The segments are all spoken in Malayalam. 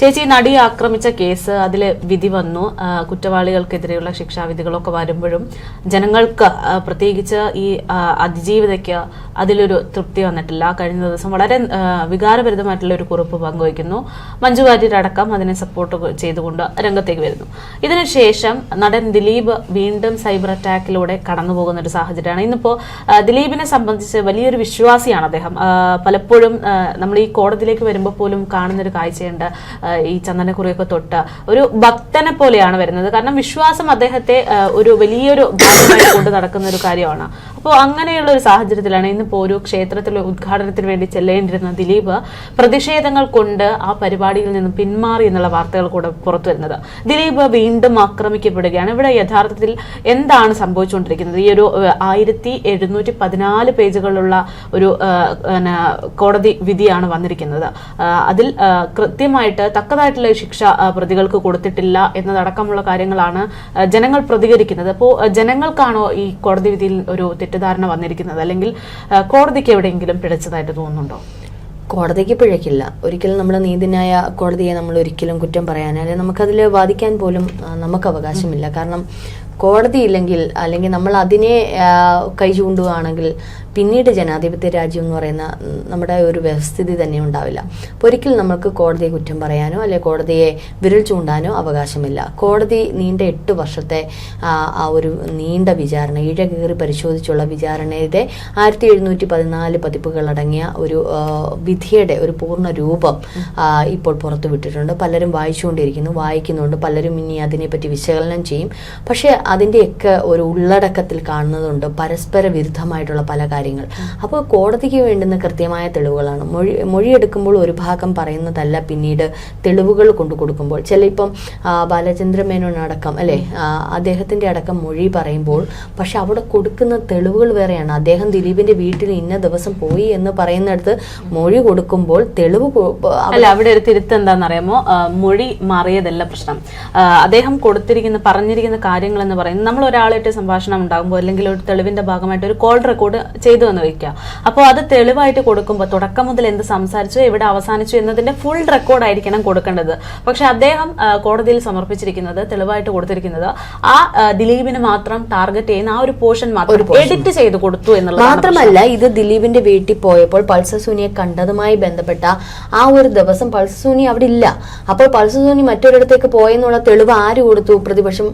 ചേച്ചി നടിയെ ആക്രമിച്ച കേസ് അതിൽ വിധി വന്നു. കുറ്റവാളികൾക്കെതിരെയുള്ള ശിക്ഷാവിധികളൊക്കെ വരുമ്പോഴും ജനങ്ങൾക്ക് പ്രത്യേകിച്ച് ഈ അതിജീവിതയ്ക്ക് അതിലൊരു തൃപ്തി വന്നിട്ടില്ല. കഴിഞ്ഞ ദിവസം വളരെ വികാരഭരിതമായിട്ടുള്ള ഒരു കുറിപ്പ് പങ്കുവയ്ക്കുന്നു. മഞ്ജു വാര്യരടക്കം അതിനെ സപ്പോർട്ട് ചെയ്തുകൊണ്ട് രംഗത്തേക്ക് വരുന്നു. ഇതിനുശേഷം നടൻ ദിലീപ് വീണ്ടും സൈബർ അറ്റാക്കിലൂടെ കടന്നു പോകുന്ന ഒരു സാഹചര്യമാണ്. ഇന്നിപ്പോ ആ, ദിലീപിനെ സംബന്ധിച്ച് വലിയൊരു വിശ്വാസിയാണ് അദ്ദേഹം. പലപ്പോഴും നമ്മൾ ഈ കോടതിയിലേക്ക് വരുമ്പോൾ പോലും കാണുന്നൊരു കാഴ്ചയുണ്ട്. ഈ ചന്ദനക്കുറിയൊക്കെ തൊട്ട് ഒരു ഭക്തനെ പോലെയാണ് വരുന്നത്. കാരണം വിശ്വാസം അദ്ദേഹത്തെ ഒരു വലിയൊരു ഭാഗമായി കൊണ്ട് നടക്കുന്ന ഒരു കാര്യമാണ്. അപ്പോൾ അങ്ങനെയുള്ള ഒരു സാഹചര്യത്തിലാണ് ഇന്നിപ്പോൾ ഒരു ക്ഷേത്രത്തിലെ ഉദ്ഘാടനത്തിന് വേണ്ടി ചെല്ലേണ്ടിരുന്ന ദിലീപ് പ്രതിഷേധങ്ങൾ കൊണ്ട് ആ പരിപാടിയിൽ നിന്ന് പിന്മാറി എന്നുള്ള വാർത്തകൾ കൂടെ പുറത്തു വരുന്നത്. ദിലീപ് വീണ്ടും ആക്രമിക്കപ്പെടുകയാണ്. ഇവിടെ യഥാർത്ഥത്തിൽ എന്താണ് സംഭവിച്ചുകൊണ്ടിരിക്കുന്നത്? ഈ ഒരു ആയിരത്തി എഴുന്നൂറ്റി പതിനാല് പേജുകളുള്ള ഒരു കോടതി വിധിയാണ് വന്നിരിക്കുന്നത്. അതിൽ കൃത്യമായിട്ട് തക്കതായിട്ടുള്ള ശിക്ഷ പ്രതികൾക്ക് കൊടുത്തിട്ടില്ല എന്നതടക്കമുള്ള കാര്യങ്ങളാണ് ജനങ്ങൾ പ്രതികരിക്കുന്നത്. അപ്പോൾ ജനങ്ങൾക്കാണോ ഈ കോടതി വിധിയിൽ ഒരു തെറ്റിദ്ധാരണ വന്നിരിക്കുന്നത്? അല്ലെങ്കിൽ കോടതിക്ക് എവിടെയെങ്കിലും പിഴച്ചതായിട്ട് തോന്നുന്നുണ്ടോ? കോടതിക്ക് പിഴക്കില്ല. ഒരിക്കലും നമ്മൾ നീതിന്യായ കോടതിയെ നമ്മൾ ഒരിക്കലും കുറ്റം പറയാൻ അല്ലെങ്കിൽ നമുക്കതിൽ വാദിക്കാൻ പോലും നമുക്ക് അവകാശമില്ല. കാരണം കോടതി ഇല്ലെങ്കിൽ അല്ലെങ്കിൽ നമ്മൾ അതിനെ കൈ ചൂണ്ടുകയാണെങ്കിൽ പിന്നീട് ജനാധിപത്യ രാജ്യം എന്ന് പറയുന്ന നമ്മുടെ ഒരു വ്യവസ്ഥിതി തന്നെ ഉണ്ടാവില്ല. അപ്പോൾ ഒരിക്കലും നമുക്ക് കോടതിയെ കുറ്റം പറയാനോ അല്ലെങ്കിൽ കോടതിയെ വിരൽ ചൂണ്ടാനോ അവകാശമില്ല. കോടതി നീണ്ട എട്ട് വർഷത്തെ ആ, ഒരു നീണ്ട വിചാരണ ഇഴകീറി പരിശോധിച്ചുള്ള വിചാരണയുടെ ആയിരത്തി എഴുന്നൂറ്റി പതിനാല് പതിപ്പുകളടങ്ങിയ ഒരു വിധിയുടെ ഒരു പൂർണ രൂപം ഇപ്പോൾ ഇപ്പോൾ പുറത്തുവിട്ടിട്ടുണ്ട് പലരും വായിച്ചുകൊണ്ടിരിക്കുന്നു വായിക്കുന്നുണ്ട്. പലരും ഇനി അതിനെപ്പറ്റി വിശകലനം ചെയ്യും. പക്ഷേ അതിന്റെയൊക്കെ ഒരു ഉള്ളടക്കത്തിൽ കാണുന്നതുണ്ട്. പരസ്പര വിരുദ്ധമായിട്ടുള്ള പല കാര്യങ്ങൾ. അപ്പോൾ കോടതിക്ക് വേണ്ടുന്ന കൃത്യമായ തെളിവുകളാണ്. മൊഴി മൊഴിയെടുക്കുമ്പോൾ ഒരു ഭാഗം പറയുന്നതല്ല പിന്നീട് തെളിവുകൾ കൊണ്ടു കൊടുക്കുമ്പോൾ. ചില ഇപ്പം ബാലചന്ദ്ര മേനോൻ അടക്കം അല്ലേ? അദ്ദേഹത്തിന്റെ അടക്കം മൊഴി പറയുമ്പോൾ പക്ഷെ അവിടെ കൊടുക്കുന്ന തെളിവുകൾ വേറെയാണ്. അദ്ദേഹം ദിലീപിന്റെ വീട്ടിൽ ഇന്ന ദിവസം പോയി എന്ന് പറയുന്നിടത്ത് മൊഴി കൊടുക്കുമ്പോൾ തെളിവ് അല്ല അവിടെ ഒരു തിരുത്ത് എന്താണെന്നറിയാമോ? മൊഴി മാറിയതല്ല പ്രശ്നം. അദ്ദേഹം കൊടുത്തിരിക്കുന്ന പറഞ്ഞിരിക്കുന്ന കാര്യങ്ങൾ എന്ന് പറയുന്നത് നമ്മൾ ഒരാളായിട്ട് സംഭാഷണം ഉണ്ടാകുമ്പോൾ അല്ലെങ്കിൽ ഒരു തെളിവിന്റെ ഭാഗമായിട്ട് ഒരു കോൾ റെക്കോർഡ് ചെയ്തു എന്ന് വയ്ക്കുക അപ്പോൾ അത് തെളിവായിട്ട് കൊടുക്കുമ്പോൾ തുടക്കം മുതൽ എന്ത് സംസാരിച്ചു എവിടെ അവസാനിച്ചു എന്നതിന്റെ ഫുൾ റെക്കോർഡ് ആയിരിക്കണം കൊടുക്കേണ്ടത്. പക്ഷെ അദ്ദേഹം കോടതിയിൽ സമർപ്പിച്ചിരിക്കുന്നത് തെളിവായിട്ട് കൊടുത്തിരിക്കുന്നത് ആ ദിലീപിന് മാത്രം ടാർഗറ്റ് ചെയ്യുന്ന ആ ഒരു പോർഷൻ മാത്രം എഡിറ്റ് ചെയ്ത് കൊടുത്തു എന്നുള്ളത് മാത്രമല്ല ഇത് ദിലീപിന്റെ വീട്ടിൽ പോയപ്പോൾ പൾസസൂനിയെ കണ്ടതുമായി ബന്ധപ്പെട്ട ആ ഒരു ദിവസം പൾസസൂനി അവിടെ ഇല്ല. അപ്പോൾ പൾസസൂനി മറ്റൊരിടത്തേക്ക് പോയെന്നുള്ള തെളിവ് ആര് കൊടുത്തു? പ്രതിപക്ഷം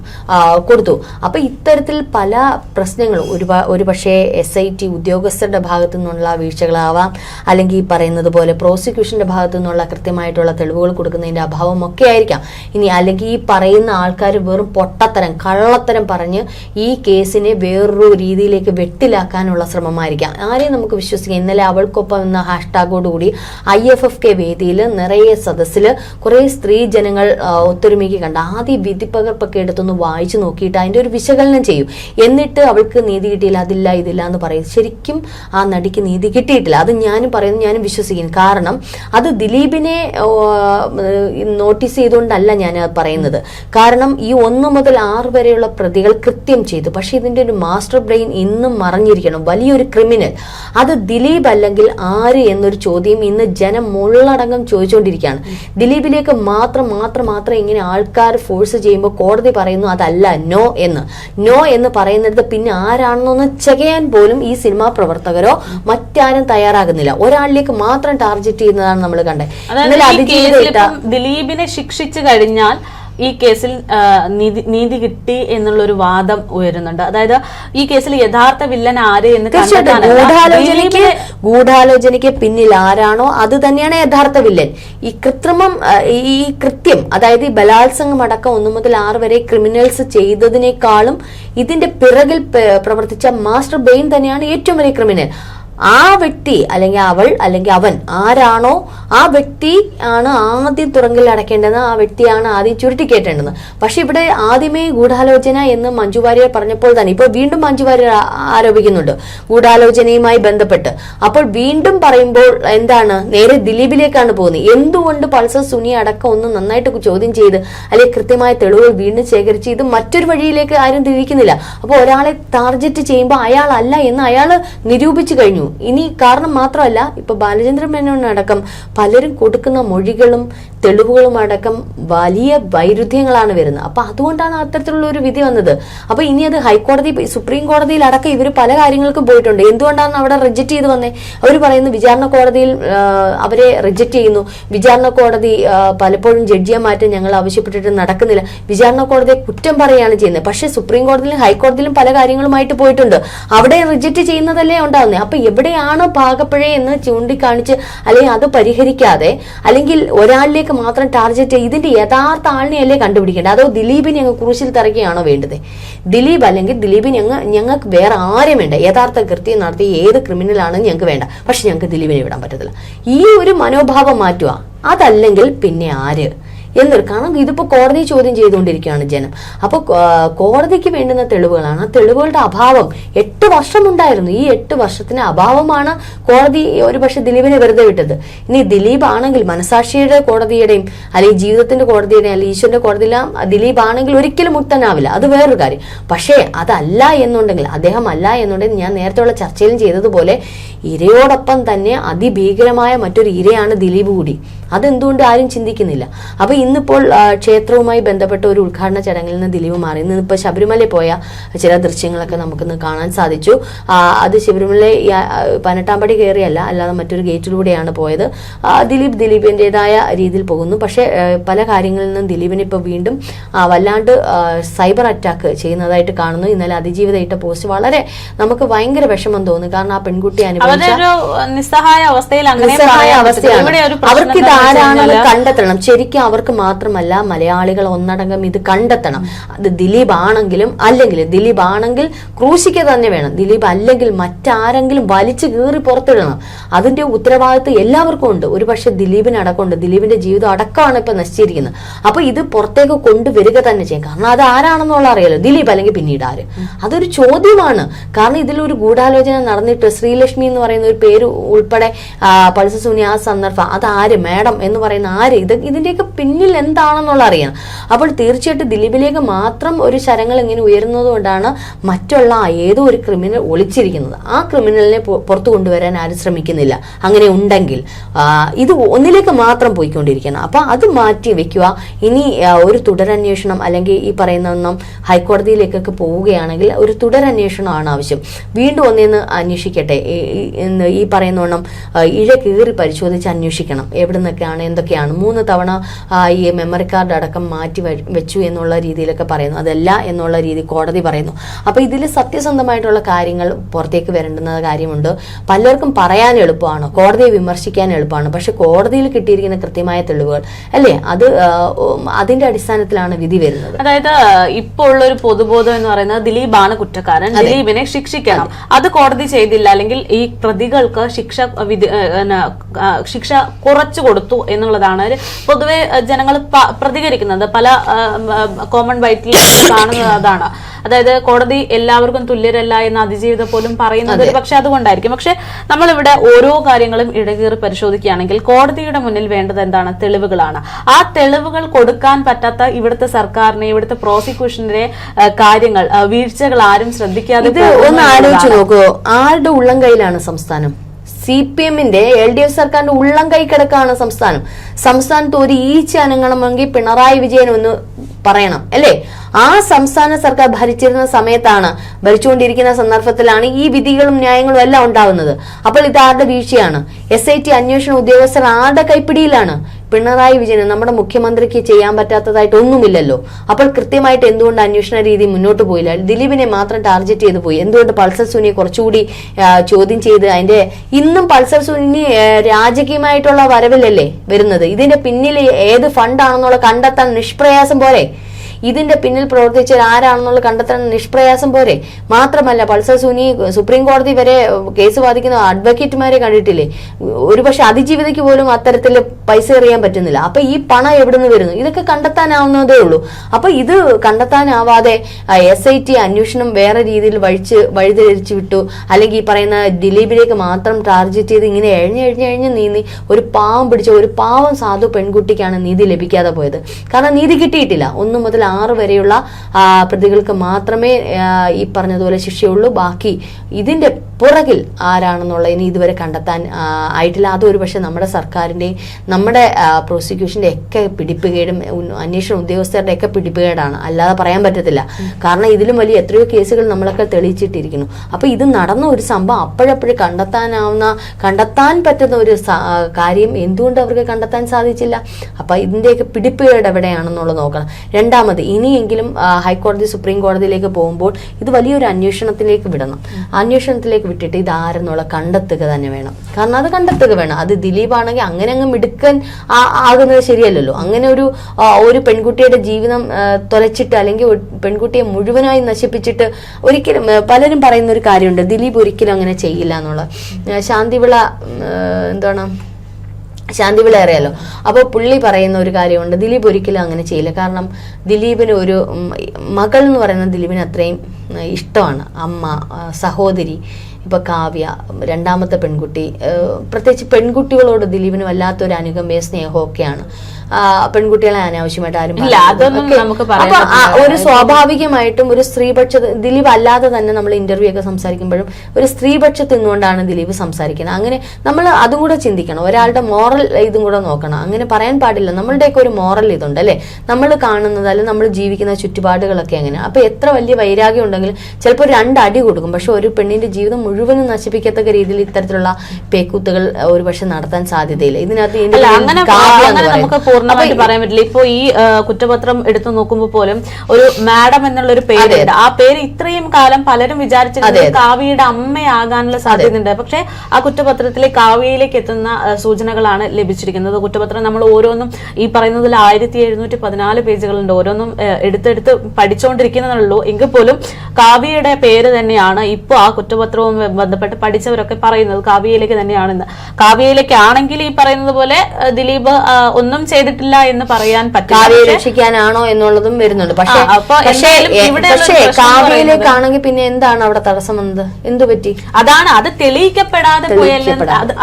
കൊടുത്തു. അപ്പൊ ഇത്തരത്തിൽ പല പ്രശ്നങ്ങളും ഒരു ഒരു പക്ഷേ എസ് ഐ ടി ഉദ്യോഗസ്ഥരുടെ ഭാഗത്തു നിന്നുള്ള വീഴ്ചകളാവാം. അല്ലെങ്കിൽ ഈ പറയുന്നത് പോലെ പ്രോസിക്യൂഷന്റെ ഭാഗത്തു നിന്നുള്ള കൃത്യമായിട്ടുള്ള തെളിവുകൾ കൊടുക്കുന്നതിന്റെ അഭാവം ഒക്കെ ആയിരിക്കാം. ഇനി അല്ലെങ്കിൽ ഈ പറയുന്ന ആൾക്കാർ വെറും പൊട്ടത്തരം കള്ളത്തരം പറഞ്ഞ് ഈ കേസിനെ വേറൊരു രീതിയിലേക്ക് വെട്ടിലാക്കാനുള്ള ശ്രമമായിരിക്കാം. ആരെയും നമുക്ക് വിശ്വസിക്കാം. ഇന്നലെ അവൾക്കൊപ്പം എന്ന ഹാഷ്ടാഗോടുകൂടി ഐ എഫ് എഫ് കെ വേദിയിൽ നിറയെ സദസ്സിൽ കുറേ സ്ത്രീ ജനങ്ങൾ ഒത്തൊരുമിക്ക് കണ്ട ആദ്യ വിധിപ്പകർപ്പൊക്കെ എടുത്തൊന്ന് വായിച്ചു നോക്കിയിട്ട് അതിന്റെ ഒരു വിശകലനം ചെയ്യും. എന്നിട്ട് അവൾക്ക് നീതി കിട്ടിയില്ല അതില്ല ഇതില്ല എന്ന് പറയും. ശരിക്കും ആ നടിക്ക് നീതി കിട്ടിയിട്ടില്ല. അത് ഞാനും പറയുന്നു ഞാനും വിശ്വസിക്കുന്നു. കാരണം അത് ദിലീപിനെ നോട്ടീസ് ചെയ്തുകൊണ്ടല്ല ഞാൻ പറയുന്നത്. കാരണം ഈ ഒന്ന് മുതൽ ആറ് വരെയുള്ള പ്രതികൾ കൃത്യം ചെയ്തു. പക്ഷേ ഇതിന്റെ ഒരു മാസ്റ്റർ ബ്രെയിൻ ഇന്നും മറഞ്ഞിരിക്കണം. വലിയൊരു ക്രിമിനൽ. അത് ദിലീപ് അല്ലെങ്കിൽ ആര് എന്നൊരു ചോദ്യം ഇന്ന് ജനം മുള്ളടങ്കം ചോദിച്ചുകൊണ്ടിരിക്കുകയാണ്. ദിലീപിലേക്ക് മാത്രം മാത്രം മാത്രം ഇങ്ങനെ ആൾക്കാർ ഫോഴ്സ് ചെയ്യുമ്പോൾ കോടതി പറയുന്നു അതല്ല നോ എന്ന്. നോ എന്ന് പറയുന്നിടത്ത് പിന്നെ ആരാണെന്നൊന്ന് ചെകയാൻ പോലും ഈ സിനിമാ പ്രവർത്തകരോ മറ്റാരും തയ്യാറാകുന്നില്ല. ഒരാളിലേക്ക് മാത്രം ടാർഗറ്റ് ചെയ്യുന്നതാണ് നമ്മൾ കണ്ടത്. ദിലീപിനെ ശിക്ഷിച്ചു കഴിഞ്ഞാൽ ഈ കേസിൽ നീതി നീതി കിട്ടി എന്നുള്ളൊരു വാദം ഉയരുന്നുണ്ട്. അതായത് ഈ കേസിൽ യഥാർത്ഥ വില്ലൻ ആര് എന്ന് ഗൂഢാലോചനയ്ക്ക് ഗൂഢാലോചനയ്ക്ക് പിന്നിൽ ആരാണോ അത് തന്നെയാണ് യഥാർത്ഥ വില്ലൻ. ഈ കൃത്രിമം ഈ കൃത്യം അതായത് ഈ ബലാത്സംഗം അടക്കം ഒന്നു മുതൽ ആറ് വരെ ക്രിമിനൽസ് ചെയ്തതിനേക്കാളും ഇതിന്റെ പിറകിൽ പ്രവർത്തിച്ച മാസ്റ്റർ ബെയിൻ തന്നെയാണ് ഏറ്റവും വലിയ ക്രിമിനൽ. ആ വ്യക്തി അല്ലെങ്കിൽ അവൾ അല്ലെങ്കിൽ അവൻ ആരാണോ ആ വ്യക്തി ആണ് ആദ്യം തുറങ്കിൽ അടയ്ക്കേണ്ടത് ആ വ്യക്തിയാണ് ആദ്യം ചുരുട്ടിക്കേറ്റേണ്ടത് പക്ഷെ ഇവിടെ ആദ്യമേ ഗൂഢാലോചന എന്ന് മഞ്ജു വാര്യർ പറഞ്ഞപ്പോൾ തന്നെ ഇപ്പോൾ വീണ്ടും മഞ്ജു വാര്യർ ആരോപിക്കുന്നുണ്ട് ഗൂഢാലോചനയുമായി ബന്ധപ്പെട്ട്. അപ്പോൾ വീണ്ടും പറയുമ്പോൾ എന്താണ് നേരെ ദിലീപിലേക്കാണ് പോകുന്നത്. എന്തുകൊണ്ട് പൾസർ സുനി അടക്കം ഒന്ന് നന്നായിട്ട് ചോദ്യം ചെയ്ത് അല്ലെങ്കിൽ കൃത്യമായ തെളിവുകൾ വീണ്ടും ശേഖരിച്ച് ഇത് മറ്റൊരു വഴിയിലേക്ക് ആരും തിരിക്കുന്നില്ല. അപ്പോൾ ഒരാളെ ടാർഗറ്റ് ചെയ്യുമ്പോൾ അയാളല്ല എന്ന് അയാൾ നിരൂപിച്ചു കഴിഞ്ഞു. കഴിഞ്ഞു ഇനി കാരണം മാത്രമല്ല ഇപ്പൊ ബാലചന്ദ്രൻ മേനോനടക്കം പലരും കൊടുക്കുന്ന മൊഴികളും തെളിവുകളും അടക്കം വലിയ വൈരുദ്ധ്യങ്ങളാണ് വരുന്നത്. അപ്പൊ അതുകൊണ്ടാണ് അത്തരത്തിലുള്ള ഒരു വിധി വന്നത്. അപ്പൊ ഇനി അത് ഹൈക്കോടതി സുപ്രീം കോടതിയിൽ അടക്കം ഇവർ പല കാര്യങ്ങൾക്കും പോയിട്ടുണ്ട്. എന്തുകൊണ്ടാണ് അവിടെ റിജക്ട് ചെയ്ത് വന്നേ? അവർ പറയുന്നു വിചാരണ കോടതിയിൽ അവരെ റിജക്ട് ചെയ്യുന്നു. വിചാരണ കോടതി പലപ്പോഴും ജഡ്ജിയെ മാറ്റം ഞങ്ങൾ ആവശ്യപ്പെട്ടിട്ട് നടക്കുന്നില്ല. വിചാരണ കോടതിയെ കുറ്റം പറയുകയാണ് ചെയ്യുന്നത്. പക്ഷേ സുപ്രീം കോടതിയിലും ഹൈക്കോടതിയിലും പല കാര്യങ്ങളുമായിട്ട് പോയിട്ടുണ്ട്. അവിടെ റിജക്ട് ചെയ്യുന്നതല്ലേ ഉണ്ടാകുന്നത് അപ്പൊ എവിടെയാണ് പാകപ്പിഴ എന്ന് ചൂണ്ടിക്കാണിച്ച് അല്ലെങ്കിൽ അത് പരിഹരിക്കാതെ അല്ലെങ്കിൽ ഒരാളിലേക്ക് മാത്രം ടാർഗറ്റ് ഇതിന്റെ യഥാർത്ഥ ആളിനെയല്ലേ കണ്ടുപിടിക്കേണ്ടത്? അതോ ദിലീപിനെ അങ്ങ് കുറിച്ചിൽ തറയ്ക്കുകയാണോ വേണ്ടത്? ദിലീപ് അല്ലെങ്കിൽ ദിലീപിന് ഞങ്ങൾ ഞങ്ങൾക്ക് വേറെ ആരും വേണ്ട. യഥാർത്ഥ കൃത്യം നടത്തി ഏത് ക്രിമിനൽ ആണെന്ന് ഞങ്ങൾക്ക് വേണ്ട. പക്ഷെ ഞങ്ങൾക്ക് ദിലീപിനെ വിടാൻ പറ്റത്തില്ല. ഈ ഒരു മനോഭാവം മാറ്റുക. അതല്ലെങ്കിൽ പിന്നെ ആര്? എന്നൊരു കാരണം ഇതിപ്പോ കോടതി ചോദ്യം ചെയ്തുകൊണ്ടിരിക്കുകയാണ് ജനം. അപ്പോൾ കോടതിക്ക് വേണ്ടുന്ന തെളിവുകളാണ്. ആ തെളിവുകളുടെ അഭാവം എട്ട് വർഷം ഉണ്ടായിരുന്നു ഈ എട്ട് വർഷത്തിന് അഭാവമാണ് കോടതി ഒരു പക്ഷെ ദിലീപിനെ വെറുതെ വിട്ടത്. ഇനി ദിലീപ് ആണെങ്കിൽ മനസാക്ഷിയുടെ കോടതിയുടെയും അല്ലെങ്കിൽ ജീവിതത്തിന്റെ കോടതിയുടെയും അല്ലെങ്കിൽ ഈശ്വരന്റെ കോടതിയിലും ദിലീപ് ആണെങ്കിൽ ഒരിക്കലും മുക്തനാവില്ല. അത് വേറൊരു കാര്യം. പക്ഷേ അതല്ല എന്നുണ്ടെങ്കിൽ അദ്ദേഹം അല്ല എന്നുണ്ടെങ്കിൽ ഞാൻ നേരത്തെയുള്ള ചർച്ചയിലും ചെയ്തതുപോലെ ഇരയോടൊപ്പം തന്നെ അതിഭീകരമായ മറ്റൊരു ഇരയാണ് ദിലീപ് കൂടി. അതെന്തുകൊണ്ട് ആരും ചിന്തിക്കുന്നില്ല? അപ്പൊ ഇന്നിപ്പോൾ ക്ഷേത്രവുമായി ബന്ധപ്പെട്ട ഒരു ഉദ്ഘാടന ചടങ്ങിൽ നിന്ന് ദിലീപ് മാറി. ഇന്ന് ഇപ്പോൾ ശബരിമല പോയ ചില ദൃശ്യങ്ങളൊക്കെ നമുക്കിന്ന് കാണാൻ സാധിച്ചു. അത് ശബരിമല പനട്ടാമ്പടി കയറിയല്ല അല്ലാതെ മറ്റൊരു ഗേറ്റിലൂടെയാണ് പോയത്. ദിലീപ് ദിലീപിന്റെതായ രീതിയിൽ പോകുന്നു. പക്ഷേ പല കാര്യങ്ങളിൽ നിന്നും ദിലീപിനെ ഇപ്പോൾ വീണ്ടും വല്ലാണ്ട് സൈബർ അറ്റാക്ക് ചെയ്യുന്നതായിട്ട് കാണുന്നു. ഇന്നലെ അതിജീവിത ഇട്ട പോസ്റ്റ് വളരെ നമുക്ക് ഭയങ്കര വിഷമം തോന്നുന്നു. കാരണം ആ പെൺകുട്ടി അനുഭവിച്ച നിസ്സഹായ അവസ്ഥയാണ്. അവർക്ക് ഇത് ആരാണെന്ന് കണ്ടെത്തണം. ശരിക്കും അവർക്ക് മാത്രമല്ല മലയാളികൾ ഒന്നടങ്കം ഇത് കണ്ടെത്തണം. അത് ദിലീപ് ആണെങ്കിലും അല്ലെങ്കിൽ ദിലീപ് ആണെങ്കിൽ ക്രൂശിക്ക തന്നെ വേണം. ദിലീപ് അല്ലെങ്കിൽ മറ്റാരെങ്കിലും വലിച്ചു കീറി പുറത്തിടണം. അതിന്റെ ഉത്തരവാദിത്വം എല്ലാവർക്കും ഉണ്ട്. ഒരു പക്ഷെ ദിലീപിന് അടക്കമുണ്ട് ദിലീപിന്റെ ജീവിതം അടക്കമാണ് ഇപ്പൊ നശിച്ചിരിക്കുന്നത്. അപ്പൊ ഇത് പുറത്തേക്ക് കൊണ്ടുവരിക തന്നെ ചെയ്യും. കാരണം അത് ആരാണെന്നുള്ള അറിയാലോ ദിലീപ് അല്ലെങ്കിൽ പിന്നീട് ആര്? അതൊരു ചോദ്യമാണ്. കാരണം ഇതിലൊരു ഗൂഢാലോചന നടന്നിട്ട് ശ്രീലക്ഷ്മി എന്ന് പറയുന്ന ഒരു പേര് ഉൾപ്പെടെ പൾസ സുനി ആ സന്ദർഭം അത് ആര്? മാഡം എന്ന് പറയുന്ന ആര്? ഇത് ഇതിന്റെയൊക്കെ എന്താണെന്നുള്ള അറിയണം അപ്പോൾ തീർച്ചയായിട്ടും ദിലീപിലേക്ക് മാത്രം ഒരു ശരങ്ങൾ ഇങ്ങനെ ഉയരുന്നത് കൊണ്ടാണ് മറ്റുള്ള ഏതോ ഒരു ക്രിമിനൽ ഒളിച്ചിരിക്കുന്നത്. ആ ക്രിമിനലിനെ പുറത്തു കൊണ്ടുവരാൻ ആരും ശ്രമിക്കുന്നില്ല. അങ്ങനെ ഉണ്ടെങ്കിൽ ഇത് ഒന്നിലേക്ക് മാത്രം പോയിക്കൊണ്ടിരിക്കണം. അപ്പൊ അത് മാറ്റി വെക്കുക. ഇനി ഒരു തുടരന്വേഷണം അല്ലെങ്കിൽ ഈ പറയുന്ന ഒന്നും ഹൈക്കോടതിയിലേക്കൊക്കെ പോവുകയാണെങ്കിൽ ഒരു തുടരന്വേഷണമാണ് ആവശ്യം. വീണ്ടും ഒന്നേന്ന് അന്വേഷിക്കട്ടെ. ഈ- പറയുന്ന ഇഴ കീറി പരിശോധിച്ച് അന്വേഷിക്കണം. എവിടെ നിന്നൊക്കെയാണ് എന്തൊക്കെയാണ്. മൂന്ന് തവണ ഈ മെമ്മറി കാർഡ് അടക്കം മാറ്റി വെച്ചു എന്നുള്ള രീതിയിലൊക്കെ പറയുന്നു. അതല്ല എന്നുള്ള രീതി കോടതി പറയുന്നു. അപ്പൊ ഇതിൽ സത്യസന്ധമായിട്ടുള്ള കാര്യങ്ങൾ പുറത്തേക്ക് വരേണ്ടുന്ന കാര്യമുണ്ട്. പലർക്കും പറയാൻ എളുപ്പമാണ്. കോടതിയെ വിമർശിക്കാൻ എളുപ്പമാണ്. പക്ഷെ കോടതിയിൽ കിട്ടിയിരിക്കുന്ന കൃത്യമായ തെളിവുകൾ അല്ലേ? അത് അതിന്റെ അടിസ്ഥാനത്തിലാണ് വിധി വരുന്നത്. അതായത് ഇപ്പോൾ ഉള്ള ഒരു പൊതുബോധം എന്ന് പറയുന്നത് ദിലീപാണ് കുറ്റക്കാരൻ. ദിലീപിനെ ശിക്ഷിക്കണം. അത്. കോടതി ചെയ്തില്ല. അല്ലെങ്കിൽ ഈ പ്രതികൾക്ക് ശിക്ഷ ശിക്ഷ കുറച്ചു കൊടുത്തു എന്നുള്ളതാണ് പൊതുവെ ജനങ്ങൾ പ്രതികരിക്കുന്നത് പല കോമൺ വൈറ്റിൽ കാണുന്നത് അതാണ്. അതായത് കോടതി എല്ലാവർക്കും തുല്യരല്ല എന്ന അതിജീവിത പോലും പറയുന്നത് പക്ഷെ അതുകൊണ്ടായിരിക്കും. പക്ഷെ നമ്മളിവിടെ ഓരോ കാര്യങ്ങളും ഇടകീറി പരിശോധിക്കുകയാണെങ്കിൽ കോടതിയുടെ മുന്നിൽ വേണ്ടത് എന്താണ്? തെളിവുകളാണ്. ആ തെളിവുകൾ കൊടുക്കാൻ പറ്റാത്ത ഇവിടുത്തെ സർക്കാരിനെ ഇവിടുത്തെ പ്രോസിക്യൂഷന്റെ കാര്യങ്ങൾ വീഴ്ചകൾ ആരും ശ്രദ്ധിക്കാതെ ഒന്ന് ആലോചിച്ച് നോക്കുമോ നോക്കൂ. ആരുടെ ഉള്ളം കയ്യിലാണ് സംസ്ഥാനം? സി പി എമ്മിന്റെ എൽ ഡി എഫ് സർക്കാരിന്റെ ഉള്ളം കൈ കിടക്കാണ് സംസ്ഥാനം. സംസ്ഥാനത്ത് ഒരു ഈച്ച അനങ്ങണമെങ്കിൽ പിണറായി വിജയൻ ഒന്ന് പറയണം അല്ലേ? ആ സംസ്ഥാന സർക്കാർ ഭരിച്ചിരുന്ന സമയത്താണ് ഭരിച്ചുകൊണ്ടിരിക്കുന്ന സന്ദർഭത്തിലാണ് ഈ വിധികളും ന്യായങ്ങളും എല്ലാം ഉണ്ടാവുന്നത്. അപ്പോൾ ഇത് ആരുടെ വീഴ്ചയാണ്? എസ് ഐ ടി അന്വേഷണ ഉദ്യോഗസ്ഥർ ആരുടെ കൈപ്പിടിയിലാണ്? പിണറായി വിജയന് നമ്മുടെ മുഖ്യമന്ത്രിക്ക് ചെയ്യാൻ പറ്റാത്തതായിട്ട് ഒന്നുമില്ലല്ലോ. അപ്പോൾ കൃത്യമായിട്ട് എന്തുകൊണ്ട് അന്വേഷണ രീതി മുന്നോട്ട് പോയില്ല? ദിലീപിനെ മാത്രം ടാർഗറ്റ് ചെയ്ത് പോയി. എന്തുകൊണ്ട് പൾസർ സുനിയെ കുറച്ചുകൂടി ചോദ്യം ചെയ്ത് അതിന്റെ ഇന്നും പൾസർ സുനി രാജകീയമായിട്ടുള്ള വരവിലല്ലേ വരുന്നത്? ഇതിന്റെ പിന്നിൽ ഏത് ഫണ്ടാണെന്നുള്ള കണ്ടെത്താൻ നിഷ്പ്രയാസം പോരെ? ഇതിന്റെ പിന്നിൽ പ്രവർത്തിച്ചത് ആരാണെന്നുള്ള കണ്ടെത്താൻ നിഷ്പ്രയാസം പോരെ. മാത്രമല്ല പൾസർ സുനി സുപ്രീം കോടതി വരെ കേസ് വാദിക്കുന്ന അഡ്വക്കേറ്റുമാരെ കണ്ടിട്ടില്ലേ? ഒരുപക്ഷെ അതിജീവിതയ്ക്ക് പോലും അത്തരത്തിൽ പൈസ എറിയാൻ പറ്റുന്നില്ല. അപ്പൊ ഈ പണം എവിടെ നിന്ന് വരുന്നു? ഇതൊക്കെ കണ്ടെത്താനാവുന്നതേ ഉള്ളൂ. അപ്പൊ ഇത് കണ്ടെത്താനാവാതെ എസ് ഐ ടി അന്വേഷണം വേറെ രീതിയിൽ വഴിച്ച് വഴിതിരിച്ചു വിട്ടു. അല്ലെങ്കിൽ ഈ പറയുന്ന ദിലീപിലേക്ക് മാത്രം ടാർഗറ്റ് ചെയ്ത് ഇങ്ങനെ എഴഞ്ഞ് എഴഞ്ഞ് എഴഞ്ഞ് നീന്തി ഒരു പാവം പിടിച്ച ഒരു പാവം സാധു പെൺകുട്ടിക്കാണ് നീതി ലഭിക്കാതെ പോയത്. കാരണം നീതി കിട്ടിയിട്ടില്ല. ഒന്നു മുതൽ ആറ് വരെയുള്ള പ്രതികൾക്ക് മാത്രമേ ഈ പറഞ്ഞതുപോലെ ശിക്ഷയുള്ളൂ. ബാക്കി ഇതിന്റെ പുറകിൽ ആരാണെന്നുള്ള ഇനി ഇതുവരെ കണ്ടെത്താൻ ആയിട്ടില്ല. അത് ഒരു പക്ഷേ നമ്മുടെ സർക്കാരിന്റെ നമ്മുടെ പ്രോസിക്യൂഷന്റെ ഒക്കെ പിടിപ്പുകേടും അന്വേഷണ ഉദ്യോഗസ്ഥരുടെ ഒക്കെ പിടിപ്പുകേടാണ്. അല്ലാതെ പറയാൻ പറ്റത്തില്ല. കാരണം ഇതിലും വലിയ എത്രയോ കേസുകൾ നമ്മളൊക്കെ തെളിയിച്ചിട്ടിരിക്കുന്നു. അപ്പോൾ ഇത് നടന്ന ഒരു സംഭവം അപ്പോഴപ്പോഴും കണ്ടെത്താനാവുന്ന കണ്ടെത്താൻ പറ്റുന്ന ഒരു കാര്യം എന്തുകൊണ്ട് അവർക്ക് കണ്ടെത്താൻ സാധിച്ചില്ല? അപ്പോൾ ഇതിന്റെയൊക്കെ പിടിപ്പുകേട് എവിടെയാണെന്നുള്ളത് നോക്കണം. രണ്ടാമത് ഇനിയെങ്കിലും ആ, ഹൈക്കോടതി സുപ്രീം കോടതിയിലേക്ക് പോകുമ്പോൾ ഇത് വലിയൊരു അന്വേഷണത്തിലേക്ക് വിടണം. അന്വേഷണത്തിലേക്ക് വിട്ടിട്ട് ഇത് ആരെന്നുള്ള കണ്ടെത്തുക തന്നെ വേണം. കാരണം അത് കണ്ടെത്തുക വേണം. അത് ദിലീപ് ആണെങ്കിൽ അങ്ങനെ അങ്ങ് മിടുക്കൻ ആകുന്നത് ശരിയല്ലല്ലോ. അങ്ങനെ ഒരു ഒരു പെൺകുട്ടിയുടെ ജീവിതം തുലച്ചിട്ട് അല്ലെങ്കിൽ പെൺകുട്ടിയെ മുഴുവനായി നശിപ്പിച്ചിട്ട് ഒരിക്കലും പലരും പറയുന്ന ഒരു കാര്യമുണ്ട്. ദിലീപ് ഒരിക്കലും അങ്ങനെ ചെയ്യില്ല എന്നുള്ള ശാന്തിവിള എന്താണ്? ശാന്തിവിള അറിയാലോ? അപ്പോൾ പുള്ളി പറയുന്ന ഒരു കാര്യമുണ്ട്. ദിലീപ് ഒരിക്കലും അങ്ങനെ ചെയ്യില്ല. കാരണം ദിലീപിന് ഒരു മകൾ എന്ന് പറയുന്ന ദിലീപിന് അത്രയും ഇഷ്ടമാണ്. അമ്മ സഹോദരി ഇപ്പൊ കാവ്യ രണ്ടാമത്തെ പെൺകുട്ടി പ്രത്യേകിച്ച് പെൺകുട്ടികളോട് ദിലീപിന് വല്ലാത്തൊരു അനുഗമ്യ സ്നേഹമൊക്കെയാണ് പെൺകുട്ടികളെ അനാവശ്യമായിട്ട് ആരും ഇല്ല, അതൊന്നും നമുക്ക് അപ്പൊ ഒരു സ്വാഭാവികമായിട്ടും ഒരു സ്ത്രീപക്ഷ ദിലീപ് അല്ലാതെ തന്നെ നമ്മൾ ഇന്റർവ്യൂ ഒക്കെ സംസാരിക്കുമ്പോഴും ഒരു സ്ത്രീപക്ഷത്ത് നിന്നുകൊണ്ടാണ് ദിലീപ് സംസാരിക്കുന്നത്. അങ്ങനെ നമ്മൾ അതും കൂടെ ചിന്തിക്കണം. ഒരാളുടെ മോറൽ ഇതും കൂടെ നോക്കണം. അങ്ങനെ പറയാൻ പാടില്ല. നമ്മളുടെയൊക്കെ ഒരു മോറൽ ഇതുണ്ട് അല്ലെ? നമ്മൾ കാണുന്നത് അല്ലെങ്കിൽ നമ്മൾ ജീവിക്കുന്ന ചുറ്റുപാടുകളൊക്കെ അങ്ങനെ. അപ്പൊ എത്ര വലിയ വൈരാഗ്യം ഉണ്ടെങ്കിലും ചിലപ്പോൾ രണ്ട് അടി കൊടുക്കും. പക്ഷെ ഒരു പെണ്ണിന്റെ ജീവിതം മുഴുവനും നശിപ്പിക്കത്തക്ക രീതിയിൽ ഇത്തരത്തിലുള്ള പേക്കൂത്തുകൾ ഒരു പക്ഷെ നടത്താൻ സാധ്യതയില്ല. ഇതിനകത്ത് പൂർണമായിട്ട് പറയാൻ പറ്റില്ല. ഇപ്പൊ ഈ കുറ്റപത്രം എടുത്തു നോക്കുമ്പോൾ പോലും ഒരു മാഡം എന്നുള്ള ഒരു പേര് ആ പേര് ഇത്രയും കാലം പലരും വിചാരിച്ചിരുന്നത് കാവ്യയുടെ അമ്മയാകാനുള്ള സാധ്യതയുണ്ട്. പക്ഷെ ആ കുറ്റപത്രത്തിലെ കാവ്യയിലേക്ക് എത്തുന്ന സൂചനകളാണ് ലഭിച്ചിരിക്കുന്നത്. കുറ്റപത്രം നമ്മൾ ഓരോന്നും ഈ പറയുന്നതിൽ ആയിരത്തി എഴുന്നൂറ്റി പതിനാല് പേജുകളുണ്ട്. ഓരോന്നും എടുത്തെടുത്ത് പഠിച്ചുകൊണ്ടിരിക്കുന്നതുള്ളൂ എങ്കിൽ പോലും കാവ്യയുടെ പേര് തന്നെയാണ് ഇപ്പൊ ആ കുറ്റപത്രവും ബന്ധപ്പെട്ട് പഠിച്ചവരൊക്കെ പറയുന്നത് കാവ്യയിലേക്ക് തന്നെയാണെന്ന്. കാവ്യയിലേക്ക് ആണെങ്കിൽ ഈ പറയുന്നത് പോലെ ദിലീപ് ഒന്നും ഒന്നും ചെയ്തിട്ടില്ല എന്ന് പറയാൻ കാവ്യയെ രക്ഷിക്കാനാണോ എന്നുള്ളതും വരുന്നുണ്ട്. പക്ഷേ പക്ഷേ പക്ഷേ കാവ്യയിലേക്കാണെങ്കിൽ പിന്നെ എന്താണ് അവിടെ തടസ്സം വന്നത് എന്തു പറ്റി? അതാണ് അത് തെളിയിക്കപ്പെടാതെ പോയല്ലേ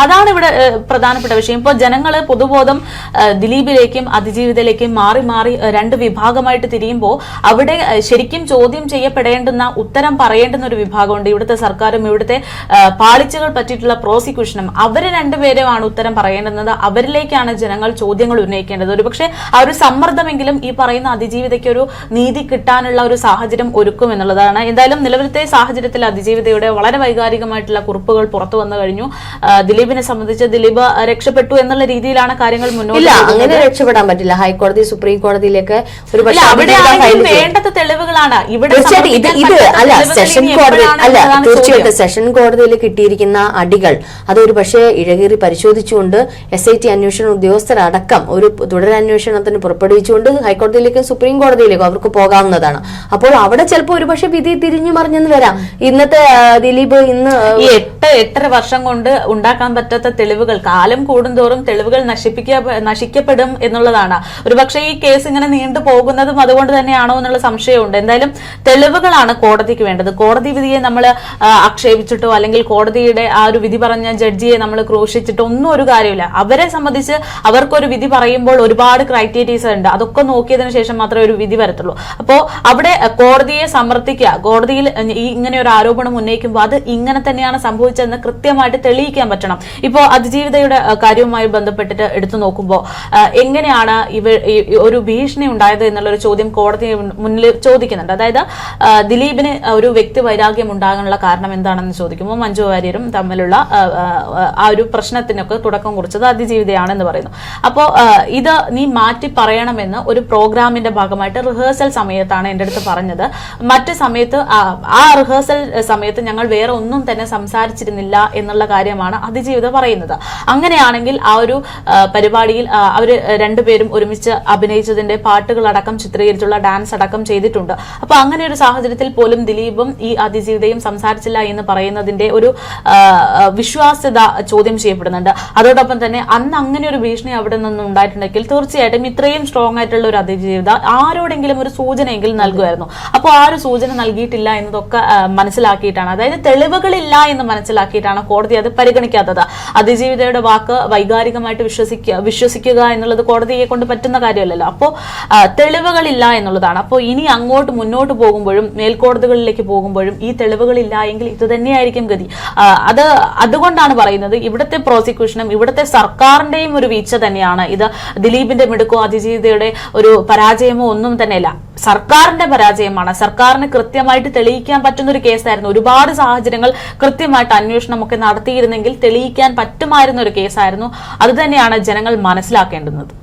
അതാണ് ഇവിടെ പ്രധാനപ്പെട്ട വിഷയം. ഇപ്പോൾ ജനങ്ങൾ പൊതുബോധം ദിലീപിലേക്കും അതിജീവിതയിലേക്കും മാറി മാറി രണ്ട് വിഭാഗമായിട്ട് തിരിയുമ്പോൾ അവിടെ ശരിക്കും ചോദ്യം ചെയ്യപ്പെടേണ്ടുന്ന ഉത്തരം പറയേണ്ടുന്ന ഒരു വിഭാഗമുണ്ട്. ഇവിടുത്തെ സർക്കാരും ഇവിടുത്തെ പാളിച്ചകൾ പറ്റിയിട്ടുള്ള പ്രോസിക്യൂഷനും. അവർ രണ്ടുപേരുമാണ് ഉത്തരം പറയേണ്ടുന്നത്. അവരിലേക്കാണ് ജനങ്ങൾ ചോദ്യങ്ങൾ ഉന്നയിക്കേണ്ടത് ഒരുപക്ഷെ ആ ഒരു സമ്മർദ്ദമെങ്കിലും ഈ പറയുന്ന അതിജീവിതയ്ക്ക് ഒരു നീതി കിട്ടാനുള്ള ഒരു സാഹചര്യം ഒരുക്കും എന്നുള്ളതാണ്. എന്തായാലും നിലവിലത്തെ സാഹചര്യത്തിൽ അതിജീവിതയുടെ വളരെ വൈകാരികമായിട്ടുള്ള കുറിപ്പുകൾ പുറത്തു വന്നു കഴിഞ്ഞു. ദിലീപിനെ സംബന്ധിച്ച് ദിലീപ് രക്ഷപ്പെട്ടു എന്നുള്ള രീതിയിലാണ് കാര്യങ്ങൾ മുന്നോട്ട് അങ്ങനെ രക്ഷപ്പെടാൻ പറ്റില്ല. ഹൈക്കോടതി സുപ്രീം കോടതിയിലേക്ക് ഒരു പക്ഷേ. വേണ്ടത് തെളിവുകളാണ്. ഇവിടെ ഇത് ഇത് അല്ല സെഷൻ കോടതി അല്ല തീർച്ചയായിട്ടും സെഷൻ കോടതിയിൽ കിട്ടിയിരിക്കുന്ന അടികൾ അതൊരു പക്ഷേ ഇഴകേറി പരിശോധിച്ചുകൊണ്ട് എസ് ഐ ടി അന്വേഷണ ഉദ്യോഗസ്ഥരടക്കം ഒരു തുടരന്വേഷണത്തിന് പുറപ്പെടുവിച്ചുകൊണ്ട് ഹൈക്കോടതിയിലേക്കും സുപ്രീം കോടതിയിലേക്കും അവർക്ക് പോകാവുന്നതാണ്. അപ്പോൾ അവിടെ ചിലപ്പോൾ ഒരുപക്ഷെ വിധി തിരിഞ്ഞു മറിഞ്ഞെന്ന് വരാം. ഇന്നത്തെ ദിലീപ് ഇന്ന് എട്ട് എട്ടര വർഷം കൊണ്ട് ഉണ്ടാക്കാൻ പറ്റാത്ത തെളിവുകൾ കാലം കൂടുന്തോറും തെളിവുകൾ നശിപ്പിക്ക നശിക്കപ്പെടും എന്നുള്ളതാണ്. ഒരുപക്ഷെ ഈ കേസ് ഇങ്ങനെ നീണ്ടു പോകുന്നതും അതുകൊണ്ട് തന്നെയാണോ എന്നുള്ള സംശയമുണ്ട്. എന്തായാലും തെളിവുകളാണ് കോടതിക്ക് വേണ്ടത്. കോടതി വിധിയെ നമ്മൾ ആക്ഷേപിച്ചിട്ടോ അല്ലെങ്കിൽ കോടതിയുടെ ആ ഒരു വിധി പറഞ്ഞ ജഡ്ജിയെ നമ്മൾ ക്രൂശിച്ചിട്ടോ ഒന്നും ഒരു കാര്യമില്ല. അവരെ സംബന്ധിച്ച് അവർക്കൊരു വിധി പറയുമ്പോൾ ഒരുപാട് ക്രൈറ്റീരിയസ് ഉണ്ട്. അതൊക്കെ നോക്കിയതിനു ശേഷം മാത്രമേ ഒരു വിധി വരത്തുള്ളൂ. അപ്പോൾ അവിടെ കോടതിയെ സമർത്ഥിക്കുക കോടതിയിൽ ഈ ഇങ്ങനെ ഒരു ആരോപണം ഉന്നയിക്കുമ്പോൾ അത് ഇങ്ങനെ തന്നെയാണ് സംഭവിച്ചതെന്ന് കൃത്യമായിട്ട് തെളിയിക്കാൻ പറ്റണം. ഇപ്പോൾ അതിജീവിതയുടെ കാര്യവുമായി ബന്ധപ്പെട്ടിട്ട് എടുത്തു നോക്കുമ്പോൾ എങ്ങനെയാണ് ഇവ ഒരു ഭീഷണി ഉണ്ടായത് എന്നുള്ളൊരു ചോദ്യം കോടതി മുന്നിൽ ചോദിക്കുന്നുണ്ട്. അതായത് ദിലീപിന് ഒരു വ്യക്തി വൈരാഗ്യം ഉണ്ടാകാനുള്ള കാരണം എന്താണെന്ന് ചോദിക്കുമ്പോൾ മഞ്ജു വാര്യരും തമ്മിലുള്ള ആ ഒരു പ്രശ്നത്തിനൊക്കെ തുടക്കം കുറിച്ചത് അതിജീവിതയാണെന്ന് പറയുന്നു. അപ്പോൾ ഇത് നീ മാറ്റി പറയണമെന്ന് ഒരു പ്രോഗ്രാമിന്റെ ഭാഗമായിട്ട് റിഹേഴ്സൽ സമയത്താണ് എന്റെ അടുത്ത് പറഞ്ഞത്. മറ്റു സമയത്ത് ആ- റിഹേഴ്സൽ സമയത്ത് ഞങ്ങൾ വേറെ ഒന്നും തന്നെ സംസാരിച്ചിരുന്നില്ല എന്നുള്ള കാര്യമാണ് അതിജീവിത പറയുന്നത്. അങ്ങനെയാണെങ്കിൽ ആ ഒരു പരിപാടിയിൽ അവർ രണ്ടുപേരും ഒരുമിച്ച് അഭിനയിച്ചതിന്റെ പാട്ടുകളടക്കം ചിത്രീകരിച്ചുള്ള ഡാൻസ് അടക്കം ചെയ്തിട്ടുണ്ട്. അപ്പൊ അങ്ങനെ ഒരു സാഹചര്യത്തിൽ പോലും ദിലീപും ഈ അതിജീവിതയും സംസാരിച്ചില്ല എന്ന് പറയുന്നത് പറയുന്നതിന്റെ ഒരു വിശ്വാസ്യത ചോദ്യം ചെയ്യപ്പെടുന്നുണ്ട്. അതോടൊപ്പം തന്നെ അന്ന് അങ്ങനെ ഒരു ഭീഷണി അവിടെ നിന്ന് ഉണ്ടായിട്ടുണ്ടെങ്കിൽ തീർച്ചയായിട്ടും ഇത്രയും സ്ട്രോങ് ആയിട്ടുള്ള ഒരു അതിജീവിത ആരോടെങ്കിലും ഒരു സൂചനയെങ്കിലും നൽകുമായിരുന്നു. അപ്പോൾ ആ ഒരു സൂചന നൽകിയിട്ടില്ല എന്നതൊക്കെ മനസ്സിലാക്കിയിട്ടാണ്. അതായത് തെളിവുകളില്ല എന്ന് മനസ്സിലാക്കിയിട്ടാണ് കോടതി അത് പരിഗണിക്കാത്തത്. അതിജീവിതയുടെ വാക്ക് വൈകാരികമായിട്ട് വിശ്വസിക്കുക വിശ്വസിക്കുക എന്നുള്ളത് കോടതിയെ കൊണ്ട് പറ്റുന്ന കാര്യമല്ലല്ലോ. അപ്പോൾ തെളിവുകളില്ല എന്നുള്ളതാണ്. അപ്പോൾ ഇനി അങ്ങോട്ട് മുന്നോട്ട് പോകുമ്പോഴും മേൽക്കോടതികളിലേക്ക് പോകുമ്പോഴും ഈ തെളിവുകളില്ല എങ്കിൽ ഇത് തന്നെയായിരിക്കും ഗതി. അത് അതുകൊണ്ടാണ് പറയുന്നത് ഇവിടുത്തെ പ്രോസിക്യൂഷനും ഇവിടുത്തെ സർക്കാരിന്റെയും ഒരു വീഴ്ച തന്നെയാണ് ഇത്. ദിലീപിന്റെ മിടുക്കോ അതിജീവിതയുടെ ഒരു പരാജയമോ ഒന്നും തന്നെയല്ല. സർക്കാരിന്റെ പരാജയമാണ്. സർക്കാരിന് കൃത്യമായിട്ട് തെളിയിക്കാൻ പറ്റുന്ന ഒരു കേസായിരുന്നു. ഒരുപാട് സാഹചര്യങ്ങൾ കൃത്യമായിട്ട് അന്വേഷണമൊക്കെ നടത്തിയിരുന്നെങ്കിൽ തെളിയിക്കാൻ പറ്റുമായിരുന്ന ഒരു കേസായിരുന്നു. അത് തന്നെയാണ് ജനങ്ങൾ മനസ്സിലാക്കേണ്ടുന്നത്.